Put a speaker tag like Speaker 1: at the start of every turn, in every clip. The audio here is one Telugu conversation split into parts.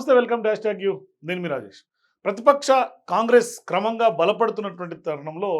Speaker 1: నమస్తే వెల్కమ్ డాష్ ట్యాగ్ యూ. నేను మీ రాజేష్. ప్రతిపక్ష కాంగ్రెస్ క్రమంగా బలపడుతున్నటువంటి తరుణంలో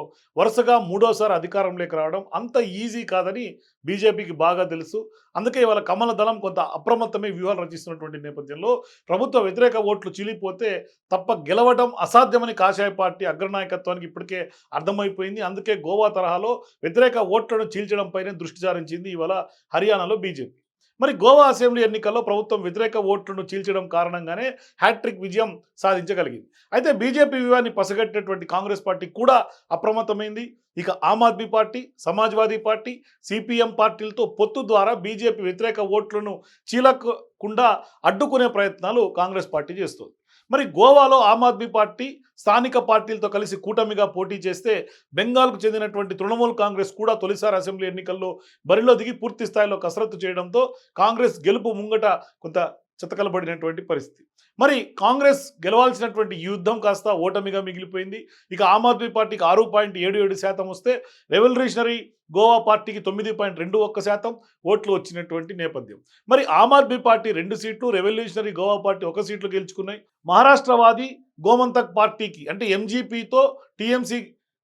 Speaker 1: వరుసగా మూడోసారి అధికారంలోకి రావడం అంత ఈజీ కాదని బీజేపీకి బాగా తెలుసు. అందుకే ఇవాళ కమల దళం కొంత అప్రమత్తమై వ్యూహాలు రచిస్తున్నటువంటి నేపథ్యంలో ప్రభుత్వ వ్యతిరేక ఓట్లు చీలిపోతే తప్ప గెలవడం అసాధ్యమని కాషాయ పార్టీ అగ్రనాయకత్వానికి ఇప్పటికే అర్థమైపోయింది. అందుకే గోవా తరహాలో వ్యతిరేక ఓట్లను చీల్చడంపైనే దృష్టి సారించింది ఇవాళ హర్యానాలో బీజేపీ. మరి గోవా అసెంబ్లీ ఎన్నికల్లో ప్రభుత్వం వ్యతిరేక ఓట్లను చీల్చడం కారణంగానే హ్యాట్రిక్ విజయం సాధించగలిగింది. అయితే బీజేపీ వ్యూహాన్ని పసగట్టినటువంటి కాంగ్రెస్ పార్టీ కూడా అప్రమత్తమైంది. ఇక Aam Aadmi party Samajwadi party CPM పార్టీలతో పొత్తు ద్వారా బీజేపీ వ్యతిరేక ఓట్లను చీలకుండా అడ్డుకునే ప్రయత్నాలు కాంగ్రెస్ పార్టీ చేస్తుంది. మరి గోవాలో ఆమ్ ఆద్మీ పార్టీ స్థానిక పార్టీలతో కలిసి కూటమిగా పోటీ చేస్తే బెంగాల్కు చెందినటువంటి తృణమూల్ కాంగ్రెస్ కూడా తొలిసారి అసెంబ్లీ ఎన్నికల్లో బరిలో దిగి పూర్తి స్థాయిలో కసరత్తు చేయడంతో కాంగ్రెస్ గెలుపు ముంగట కొంత చితకలబడినటువంటి పరిస్థితి. మరి కాంగ్రెస్ గెలవాల్సినటువంటి యుద్ధం కాస్త ఓటమిగా మిగిలిపోయింది. ఇక ఆమ్ ఆద్మీ పార్టీకి ఆరు పాయింట్ ఏడు ఏడు శాతం వస్తే రెవల్యూషనరీ గోవా పార్టీకి తొమ్మిది పాయింట్ రెండు ఒక్క శాతం ఓట్లు వచ్చినటువంటి నేపథ్యం. మరి ఆమ్ ఆద్మీ పార్టీ రెండు సీట్లు రెవల్యూషనరీ గోవా పార్టీ ఒక సీట్లు గెలుచుకున్నాయి. మహారాష్ట్రవాది గోమంతక్ పార్టీకి అంటే ఎంజీపీతో టీఎంసీ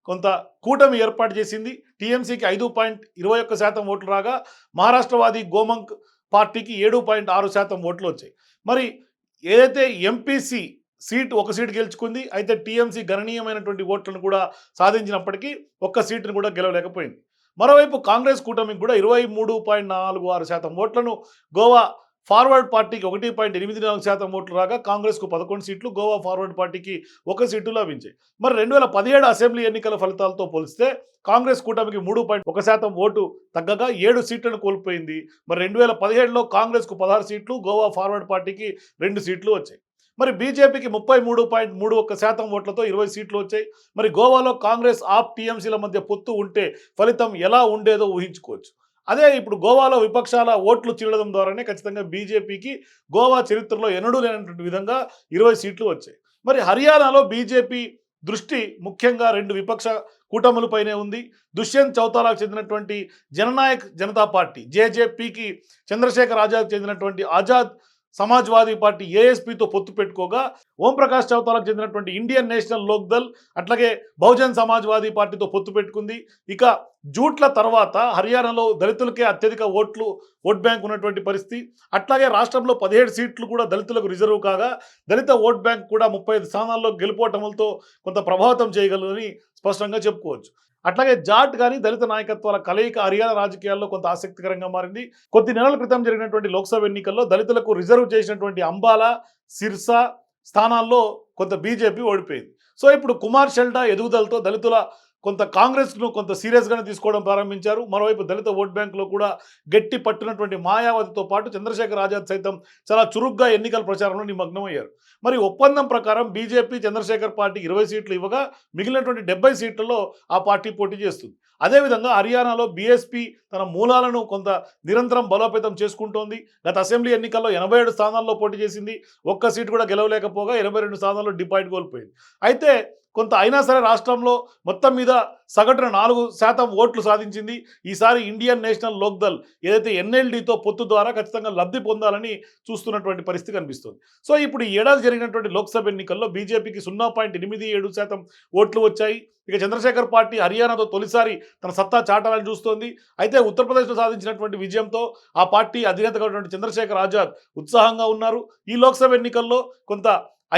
Speaker 1: కొంత కూటమి ఏర్పాటు చేసింది. టీఎంసీకి ఐదు పాయింట్ ఇరవై ఒక్క శాతం ఓట్లు రాగా మహారాష్ట్రవాది గోమంక్ పార్టీకి ఏడు పాయింట్ ఆరు శాతం ఓట్లు వచ్చాయి. మరి ఏదైతే ఎంపీసీ సీట్ ఒక సీట్ గెలుచుకుంది అయితే టీఎంసీ గణనీయమైనటువంటి ఓట్లను కూడా సాధించినప్పటికీ ఒక్క సీటును కూడా గెలవలేకపోయింది. మరోవైపు కాంగ్రెస్ కూటమికి కూడా ఇరవై మూడు పాయింట్ నాలుగు ఆరు శాతం ఓట్లను గోవా ఫార్వర్డ్ పార్టీకి ఒకటి పాయింట్ ఎనిమిది నాలుగు శాతం ఓట్లు రాగా కాంగ్రెస్కు పదకొండు సీట్లు గోవా ఫార్వర్డ్ పార్టీకి ఒక సీటు లభించాయి. మరి రెండు వేల పదిహేడు అసెంబ్లీ ఎన్నికల ఫలితాలతో పోలిస్తే కాంగ్రెస్ కూటమికి మూడు పాయింట్ ఒక శాతం ఓటు తగ్గగా ఏడు సీట్లను కోల్పోయింది. మరి రెండు వేల పదిహేడులో కాంగ్రెస్కు పదహారు సీట్లు గోవా ఫార్వర్డ్ పార్టీకి రెండు సీట్లు వచ్చాయి. మరి బీజేపీకి ముప్పై మూడు పాయింట్ మూడు ఒక్క శాతం ఓట్లతో ఇరవై సీట్లు వచ్చాయి. మరి గోవాలో కాంగ్రెస్ ఆప్ టీఎంసీల మధ్య పొత్తు ఉంటే ఫలితం ఎలా ఉండేదో ఊహించుకోవచ్చు. అదే ఇప్పుడు గోవాలో విపక్షాల ఓట్లు చీలడం ద్వారానే ఖచ్చితంగా బీజేపీకి గోవా చరిత్రలో ఎన్నడూ లేనటువంటి విధంగా ఇరవై సీట్లు వచ్చాయి. మరి హర్యానాలో బీజేపీ దృష్టి ముఖ్యంగా రెండు విపక్ష కూటములపైనే ఉంది. దుష్యంత్ చౌతాలాకు చెందినటువంటి జననాయక్ జనతా పార్టీ జేజేపీకి చంద్రశేఖర్ ఆజాద్ చెందినటువంటి ఆజాద్ సమాజ్వాదీ పార్టీ ఏఎస్పీతో పొత్తు పెట్టుకోగా ఓంప్రకాష్ చౌతాలకు చెందినటువంటి ఇండియన్ నేషనల్ లోక్దల్ అట్లాగే బహుజన్ సమాజ్వాదీ పార్టీతో పొత్తు పెట్టుకుంది. ఇక జూట్ల తర్వాత హర్యానాలో దళితులకే అత్యధిక ఓట్లు ఓట్ బ్యాంక్ ఉన్నటువంటి పరిస్థితి. అట్లాగే రాష్ట్రంలో పదిహేడు సీట్లు కూడా దళితులకు రిజర్వ్ కాగా దళిత ఓట్ బ్యాంక్ కూడా ముప్పై స్థానాల్లో గెలుపోవటములతో కొంత ప్రభావితం చేయగలదని స్పష్టంగా చెప్పుకోవచ్చు. అట్లాగే జాట్ కానీ దళిత నాయకత్వాల కలయిక హర్యానా రాజకీయాల్లో కొంత ఆసక్తికరంగా మారింది. కొద్ది నెలల క్రితం జరిగినటువంటి లోక్సభ ఎన్నికల్లో దళితులకు రిజర్వ్ చేసినటువంటి అంబాలా సిర్సా స్థానాల్లో కొంత బీజేపీ ఓడిపోయింది. సో ఇప్పుడు కుమార్ షెల్డా ఎదుగుదలతో దళితుల కొంత కాంగ్రెస్ను కొంత సీరియస్గానే తీసుకోవడం ప్రారంభించారు. మరోవైపు దళిత ఓట్ బ్యాంకులో కూడా గట్టి పట్టినటువంటి మాయావతితో పాటు చంద్రశేఖర్ ఆజాద్ సైతం చాలా చురుగ్గా ఎన్నికల ప్రచారంలో నిమగ్నమయ్యారు. మరి ఒప్పందం ప్రకారం బీజేపీ చంద్రశేఖర్ పార్టీ ఇరవై సీట్లు ఇవ్వగా మిగిలినటువంటి డెబ్బై సీట్లలో ఆ పార్టీ పోటీ చేస్తుంది. అదేవిధంగా హర్యానాలో బీఎస్పీ తన మూలాలను కొంత నిరంతరం బలోపేతం చేసుకుంటోంది. గత అసెంబ్లీ ఎన్నికల్లో ఎనభై ఏడు స్థానాల్లో పోటీ చేసింది. ఒక్క సీటు కూడా గెలవలేకపోగా ఎనభై రెండు స్థానాల్లో డిపాయిట్ కోల్పోయింది. అయితే కొంత అయినా సరే రాష్ట్రంలో మొత్తం మీద సగటున నాలుగు శాతం ఓట్లు సాధించింది. ఈసారి ఇండియన్ నేషనల్ లోక్దల్ ఏదైతే ఎన్ఎల్డీతో పొత్తు ద్వారా ఖచ్చితంగా లబ్ధి పొందాలని చూస్తున్నటువంటి పరిస్థితి కనిపిస్తుంది. సో ఇప్పుడు ఈ ఏడాది జరిగినటువంటి లోక్సభ ఎన్నికల్లో బీజేపీకి సున్నా పాయింట్ ఎనిమిది ఏడు శాతం ఓట్లు వచ్చాయి. ఇక చంద్రశేఖర్ పార్టీ హర్యానాతో తొలిసారి తన సత్తా చాటాలని చూస్తోంది. అయితే ఉత్తరప్రదేశ్లో సాధించినటువంటి విజయంతో ఆ పార్టీ అధినేతగా చంద్రశేఖర్ ఆజాద్ ఉత్సాహంగా ఉన్నారు. ఈ లోక్సభ ఎన్నికల్లో కొంత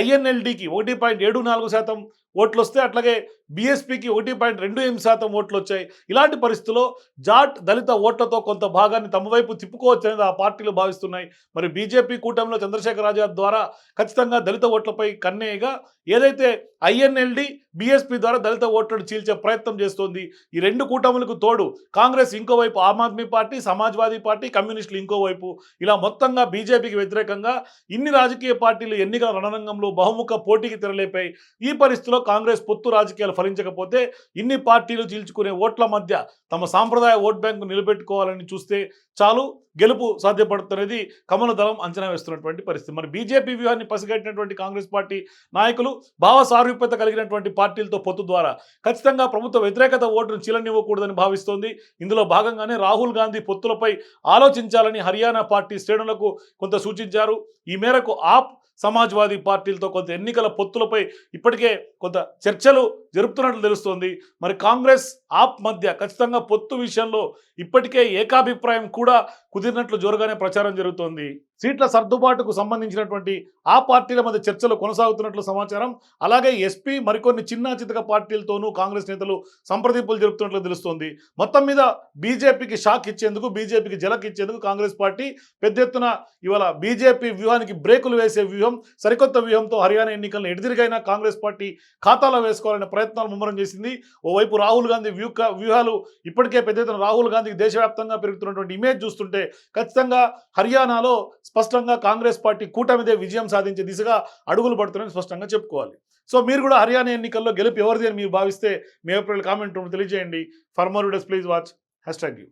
Speaker 1: ఐఎన్ఎల్డికి ఒకటి పాయింట్ ఏడు నాలుగు శాతం ఓట్లు వస్తే అట్లాగే బీఎస్పీకి ఒకటి పాయింట్ రెండు ఎనిమిది శాతం ఓట్లు వచ్చాయి ఇలాంటి పరిస్థితుల్లో జాట్ దళిత ఓట్లతో కొంత భాగాన్ని తమ వైపు తిప్పుకోవచ్చు ఆ పార్టీలు భావిస్తున్నాయి. మరి బీజేపీ కూటమిలో చంద్రశేఖర ఆజాద్ ద్వారా ఖచ్చితంగా దళిత ఓట్లపై కన్నేయగా ఏదైతే ఐఎన్ఎల్డి బీఎస్పీ ద్వారా దళిత ఓట్లను చీల్చే ప్రయత్నం చేస్తోంది ఈ రెండు కూటములకు తోడు కాంగ్రెస్ ఇంకోవైపు ఆమ్ ఆద్మీ పార్టీ సమాజ్వాదీ పార్టీ కమ్యూనిస్టులు ఇంకోవైపు ఇలా మొత్తంగా బీజేపీకి వ్యతిరేకంగా ఇన్ని రాజకీయ పార్టీలు ఎన్నికల రణరంగంలో బహుముఖ పోటీకి తెరలేపాయి. ఈ పరిస్థితిలో కాంగ్రెస్ పొత్తు రాజకీయాలు ఫలించకపోతే ఇన్ని పార్టీలు చీల్చుకునే ఓట్ల మధ్య తమ సాంప్రదాయ ఓట్ బ్యాంకు నిలబెట్టుకోవాలని చూస్తే చాలు గెలుపు సాధ్యపడుతున్నది కమల దళం అంచనా వేస్తున్నటువంటి పరిస్థితి. మరి బీజేపీ వ్యూహాన్ని పసిగట్టినటువంటి కాంగ్రెస్ పార్టీ నాయకులు భావ సారూప్యత కలిగినటువంటి పార్టీలతో పొత్తు ద్వారా ఖచ్చితంగా ప్రభుత్వ వ్యతిరేకత ఓటును చీలనివ్వకూడదని భావిస్తోంది. ఇందులో భాగంగానే రాహుల్ గాంధీ పొత్తులపై ఆలోచించాలని హర్యానా పార్టీ శ్రేణులకు కొంత సూచించారు. ఈ మేరకు ఆప్ సమాజ్వాదీ పార్టీలతో కొంత ఎన్నికల పొత్తులపై ఇప్పటికే కొంత చర్చలు జరుపుతున్నట్లు తెలుస్తోంది. మరి కాంగ్రెస్ ఆప్ మధ్య ఖచ్చితంగా పొత్తు విషయంలో ఇప్పటికే ఏకాభిప్రాయం కూడా కుదిరినట్లు జోరుగానే ప్రచారం జరుగుతోంది. సీట్ల సర్దుబాటుకు సంబంధించినటువంటి ఆ పార్టీల మధ్య చర్చలు కొనసాగుతున్నట్లు సమాచారం. అలాగే ఎస్పీ మరికొన్ని చిన్న చితక పార్టీలతోనూ కాంగ్రెస్ నేతలు సంప్రదింపులు జరుపుతున్నట్లు తెలుస్తోంది. మొత్తం మీద బీజేపీకి షాక్ ఇచ్చేందుకు బీజేపీకి జలక్ ఇచ్చేందుకు కాంగ్రెస్ పార్టీ పెద్ద ఎత్తున ఇవాళ బీజేపీ వ్యూహానికి బ్రేకులు వేసే వ్యూహం సరికొత్త వ్యూహంతో హర్యానా ఎన్నికలను ఎడిదిరిగైనా కాంగ్రెస్ పార్టీ ఖాతాలో వేసుకోవాలనే ప్రయత్నాలు ముమ్మరం చేసింది. ఓవైపు రాహుల్ గాంధీ వ్యూహ వ్యూహాలు ఇప్పటికే పెద్ద ఎత్తున రాహుల్ గాంధీకి దేశవ్యాప్తంగా పెరుగుతున్నటువంటి ఇమేజ్ చూస్తుంటే ఖచ్చితంగా హర్యానాలో స్పష్టంగా కాంగ్రెస్ పార్టీ కూటమిదే విజయం సాధించే దిశగా అడుగులు పడుతున్నాయని స్పష్టంగా చెప్పుకోవాలి. సో మీరు కూడా హర్యానా ఎన్నికల్లో గెలుపు ఎవరిది అని మీరు భావిస్తే మీ ఏప్రిల్ కామెంట్ రూమ్ తెలియజేయండి. For more videos please watch. Hashtag you.